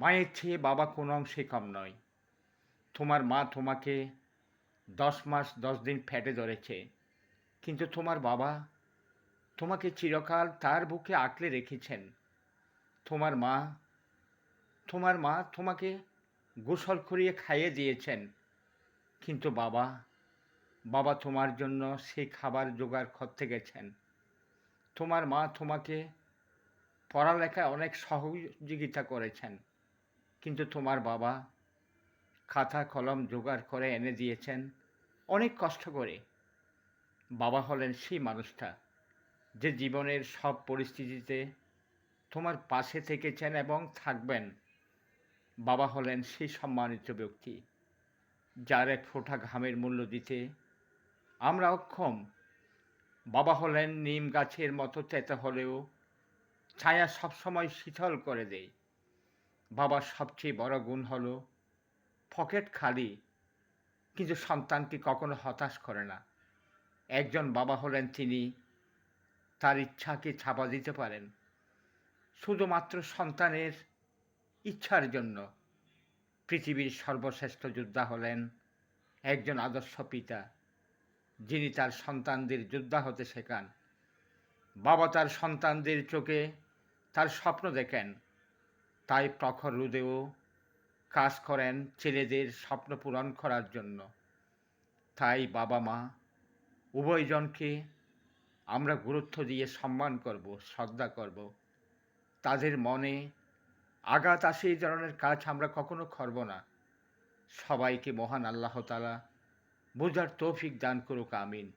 মায়ের চেয়ে বাবা কোনো অংশে কম নয়। তোমার মা তোমাকে দশ মাস, দশ দিন ফ্যাটে ধরেছে। কিন্তু তোমার বাবা তোমাকে চিরকাল তার বুকে আঁকলে রেখেছেন। তোমার মা তোমার মা তোমাকে গোসল করিয়ে খাইয়ে দিয়েছেন। কিন্তু বাবা বাবা তোমার জন্য সেই খাবার জোগাড় করতে গেছেন। তোমার মা তোমাকে পড়ালেখায় অনেক সহযোগিতা করেছেন। কিন্তু তোমার বাবা খাতা, কলম জোগাড় করে এনে দিয়েছেন অনেক কষ্ট করে। বাবা হলেন সেই মানুষটা যে জীবনের সব পরিস্থিতিতে তোমার পাশে থেকেছেন এবং থাকবেন। বাবা হলেন সেই সম্মানিত ব্যক্তি যার এক ফোঁটা ঘামের মূল্য দিতে আমরা অক্ষম। বাবা হলেন নিম গাছের মতো তেতে হলেও ছায়া সবসময় শীতল করে দেয়। বাবার সবচেয়ে বড় গুণ হল পকেট খালি। কিন্তু সন্তানকে কখনো হতাশ করে না। একজন বাবা হলেন তিনি, তার ইচ্ছাকে ছাপা দিতে পারেন। শুধুমাত্র সন্তানের ইচ্ছার জন্য। পৃথিবীর সর্বশ্রেষ্ঠ যোদ্ধা হলেন একজন আদর্শ পিতা, যিনি তার সন্তানদের যোদ্ধা হতে শেখান। বাবা তার সন্তানদের চোখে তার স্বপ্ন দেখেন। তাই প্রখর রোদেও কাজ করেন ছেলেদের স্বপ্ন পূরণ করার জন্য। তাই বাবা মা উভয়জনকে আমরা গুরুত্ব দিয়ে সম্মান করব, শ্রদ্ধা করব। তাদের মনে আঘাত আসে এই ধরনের কাজ আমরা কখনো করব না। সবাইকে মহান আল্লাহ তালা বোঝার তৌফিক দান করুক, আমিন।